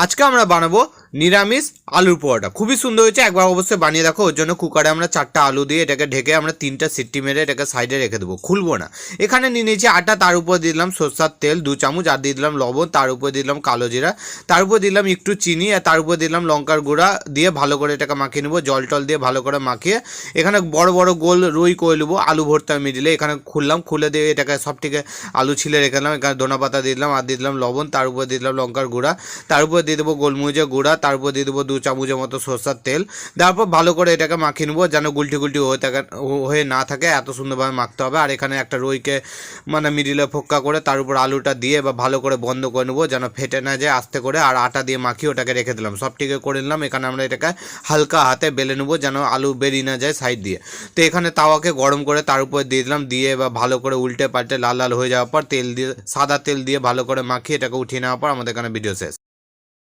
আজকে আমরা বানাবো নিরামিষ আলুর পোহাটা খুবই সুন্দর হয়েছে, একবার অবশ্যই বানিয়ে দেখো। ওর জন্য কুকারে আমরা চারটা আলু দিয়ে এটাকে ঢেকে আমরা তিনটা সিটি মেরে এটাকে সাইডে রেখে দেবো। খুলবো না। এখানে নিয়ে নিয়েছি আটা, তার উপর দিলাম সরষার তেল দু চামচ, আর দিয়ে দিলাম লবণ, তার উপর দিলাম কালো জিরা, তার উপর দিলাম একটু চিনি, আর তার উপর দিলাম লঙ্কার গুঁড়া দিয়ে ভালো করে এটাকে মাখিয়ে নেব, জল টল দিয়ে ভালো করে মাখিয়ে। এখানে বড় বড় গোল রুই করে নেব, আলু ভর্তা মিডিলে। এখানে খুললাম, খুলে দিয়ে এটাকে সব থেকে আলু ছিলে রেখে দিলাম। এখানে ধনা পাতা দিয়ে দিলাম, আর দিয়ে দিলাম লবণ, তার উপর দিয়ে দিলাম লঙ্কার গুঁড়া, তার উপর দিয়ে দেবো গোলমরিচের গুঁড়া তার উপর দিয়ে দেবো দু চামচের মতো সরষার তেল। তারপর ভালো করে এটাকে মাখিয়ে নেব, যেন গুলটি গুলটি হয়ে থাকে, হয়ে না থাকে, এত সুন্দরভাবে মাখতে হবে। আর এখানে একটা রইকে মানে মিডিলে ফোক্কা করে তার উপর আলুটা দিয়ে বা ভালো করে বন্ধ করে নেব, যেন ফেটে না যায় আস্তে করে। আর আটা দিয়ে মাখিয়ে ওটাকে রেখে দিলাম। সব টিকে করে নিলাম। এখানে আমরা এটাকে হালকা হাতে বেলে নেব, যেন আলু বেরিয়ে না যায় সাইড দিয়ে। তো এখানে তাওয়াকে গরম করে তার উপর দিয়ে দিলাম। দিয়ে বা ভালো করে উল্টে পাল্টে লাল লাল হয়ে যাওয়ার পর তেল দিয়ে, সাদা তেল দিয়ে ভালো করে মাখিয়ে এটাকে উঠিয়ে নেওয়ার পর আমাদের এখানে ভিডিও শেষ।